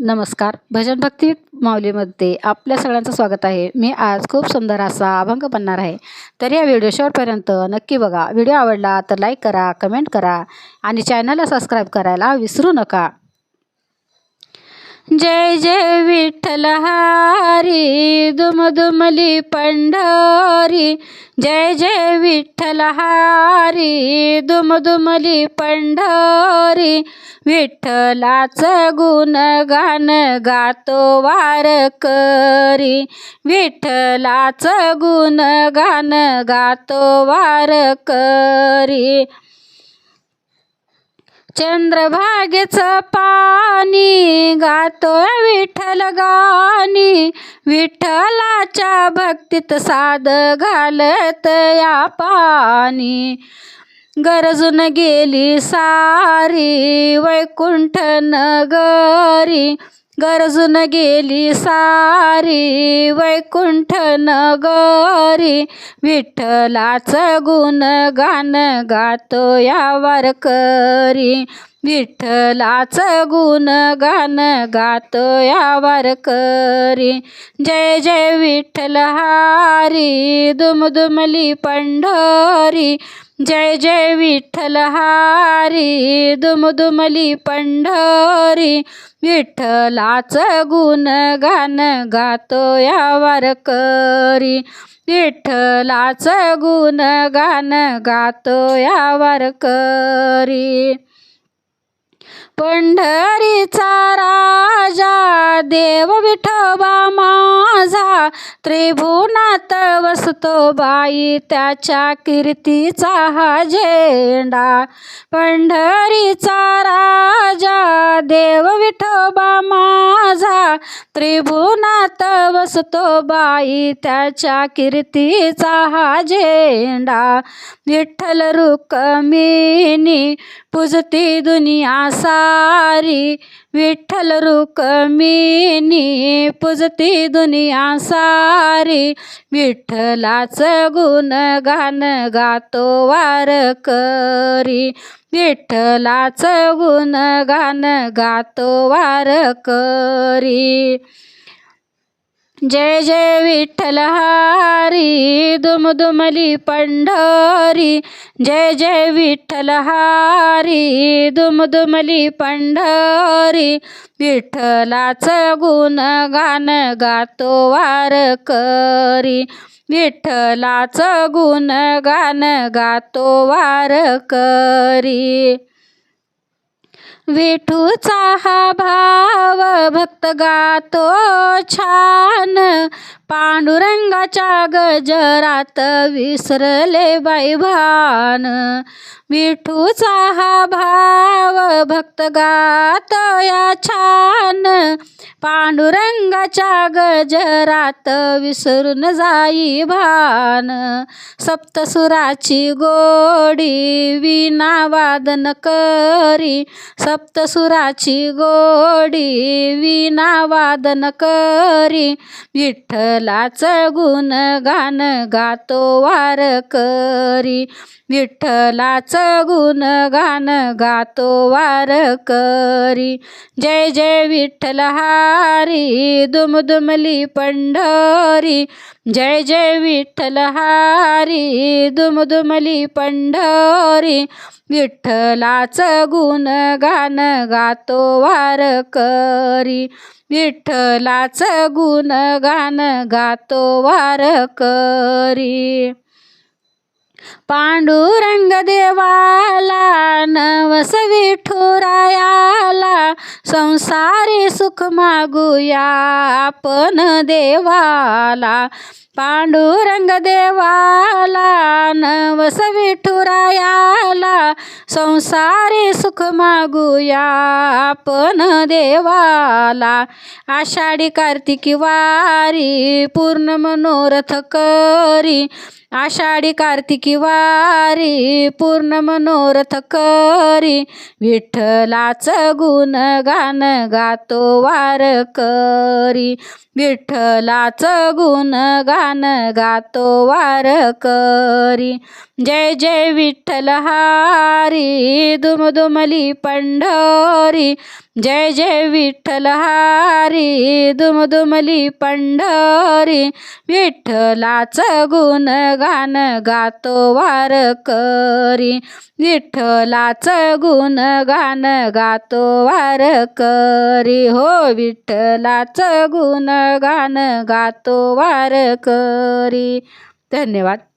नमस्कार. भजन भक्ती माऊलीमध्ये आपल्या सगळ्यांचं स्वागत आहे. मी आज खूप सुंदर असा अभंग बनणार आहे. तर या व्हिडिओ शेवटपर्यंत नक्की बघा. व्हिडिओ आवडला तर लाईक करा कमेंट करा आणि चॅनलला सबस्क्राईब करायला विसरू नका. जय जय विठ्ठल हारी दुमदुमली पंढरी. जय जय विठ्ठल हारी दुमदुमली पंढरी. विठ्ठलाचं गुण गान गातो वारकरी विठ्ठलाचं गुण गान गातो वारकरी चंद्रभागेचं पाणी गातोय विठ्ठल गाणी. विठ्ठलाच्या भक्तीत साध घालत या पाणी. गरजून गेली सारी वैकुंठ नगरी. गरजून गेली सारी वैकुंठ नगरी. विठ्ठलाचं गुण गान गातो या वारकरी विठ्ठलाचं गुण गान गातो या वारकरी जय जय विठ्ठल हारी दुमदुमली पंढरी. जय जय विठ्ठल हारी दुमदुमली पंढरी. विठ्ठलाच गुण गान गातो या वारकरी विठ्ठलाच गुण गान गातो या वारकरी पंढरीचा राजा देव विठोबा माझा. त्रिभुवनात वसतो बाई त्याच्या कीर्तीचा हा झेंडा. पंढरीचा राजा देव विठोबा माझा. त्रिभुवनात बसतो बाई त्याच्या कीर्तीचा हा झेंडा. विठ्ठल रुक्मिणी पुजती दुनिया सारी. विठ्ठल रुक्मिणी पुजती दुनिया सारी. विठ्ठलाचं गुण गान गातो वारकरी. विठ्ठलाचं गुणगान गातो वारकरी. जय जय विठ्ठल हारी दुमदुमली पंढरी. जय जय विठ्ठल हारी दुमदुमली पंढरी. विठ्ठलाचं गुणगान गातो वारकरी. विठ्ठलाचं गुण गान गातो वारकरी विठूचा हा भाव भक्त गातो छान. पांडुरंगाच्या गजरात विसरले बाई भान. विठूचा हा भाव भक्त गात या छान. पांडुरंगाच्या गजरात विसरून जाई भान. सप्तसुराची गोडी विना वादन करी. सप्तसुराची गोडी विना वादन करी. विठ्ठलाचं गुण गान गातो वार करी. विठ्ठलाचं गुण गान गातो वारकरी जय जय विठ्ठल हारी दुमदुमली पंढरी. जय जय विठ्ठल हारी दुमदुमली पंढरी. विठ्ठलाचं गुण गान गातो वार करी. विठ्ठलाचं गुण गान गातो वार करी. पांडुरंग देवाला नवस विठुरायाला संसारी सुख मागूया आपण देवाला. पांडुरंग देवाला नवस विठुरायाला संसारी सुख मागूया आपण देवाला. आषाढी कार्तिकी वारी पूर्ण मनोरथ करी. आषाढी कार्तिकी वारी पूर्ण मनोरथ करी. विठ्ठलाचं गुण गान गातो वारकरी विठ्ठलाचं गुण गान गातो वारकरी जय जय विठ्ठल हा हारी दुमदुमली पंढरी जय जय विठ्ठल हारी दुमदुमली पंढरी विठ्ठलाचं गुण गान गातो वार करी विठ्ठलाचं गुण गान गातो वार करी हो विठ्ठलाचं गुण गान गातो वार करी. धन्यवाद.